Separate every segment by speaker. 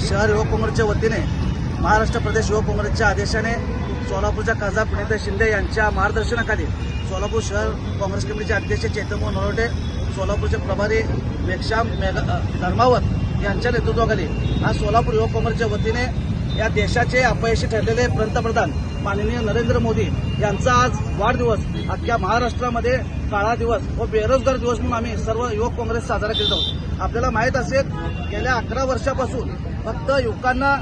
Speaker 1: शहर युवक काँग्रेसच्या वतीने महाराष्ट्र प्रदेश युवक काँग्रेसच्या आदेशाने सोलापूरच्या खासदार प्रणिता शिंदे यांच्या मार्गदर्शनाखाली सोलापूर शहर काँग्रेस कमिटीचे अध्यक्ष चैतन्य नरोटे सोलापूरचे प्रभारी मेक्षाम मेघ धर्मावत यांच्या नेतृत्वाखाली आज सोलापूर युवक काँग्रेसच्या वतीने या देशाचे अपयशी ठरलेले पंतप्रधान माननीय नरेंद्र मोदी यांचा आज वाढदिवस अख्ख्या महाराष्ट्रामध्ये काळा दिवस व बेरोजगार दिवस म्हणून आम्ही सर्व युवक काँग्रेस साजरा करीत आहोत. आपल्याला माहीत असेल गेल्या अकरा वर्षापासून फक्त युवकांना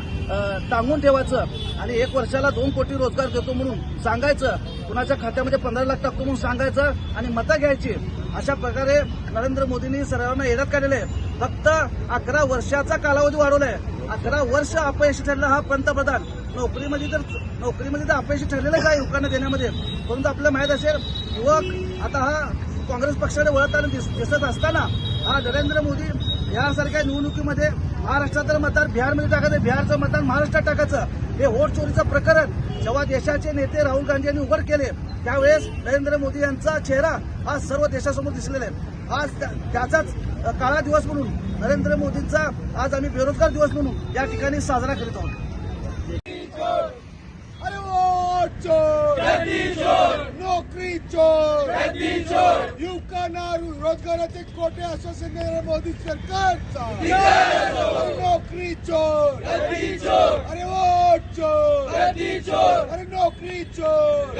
Speaker 1: टांगून ठेवायचं आणि एक वर्षाला दोन कोटी रोजगार देतो म्हणून सांगायचं. कुणाच्या खात्यामध्ये पंधरा लाख टाकतो म्हणून सांगायचं आणि मतं घ्यायची. अशा प्रकारे नरेंद्र मोदींनी सर्वांना येण्यात काढलेलं आहे. फक्त अकरा वर्षाचा कालावधी वाढवलाय. अकरा वर्ष अपयशी ठरला हा पंतप्रधान. नोकरीमध्ये तर नोकरीमध्ये तर अपयशी ठरलेलं आहे का युवकांना देण्यामध्ये? परंतु आपल्याला माहीत असेल युवक आता हा काँग्रेस पक्षाने वळताना दिस- दिसत असताना हा नरेंद्र मोदी यासारख्या निवडणुकीमध्ये महाराष्ट्राचं मतदान बिहारमध्ये टाकायचं बिहारचं मतदान महाराष्ट्रात टाकायचं. हे वोट चोरीचं प्रकरण जेव्हा देशाचे नेते राहुल गांधी यांनी उघड केले त्यावेळेस नरेंद्र मोदी यांचा चेहरा हा सर्व देशासमोर दिसलेला आहे. आज त्या- त्याचाच काळा दिवस म्हणून नरेंद्र मोदींचा आज आम्ही बेरोजगार दिवस म्हणून या ठिकाणी साजरा करीत आहोत.
Speaker 2: अरे वोट चोर! नोकरी चोर! युवकांना रोजगाराचे कोटे आश्वासन देणाऱ्या मोदी सरकारचा अरे नोकरी चोर अरे वोट चोर अरे नोकरी चोर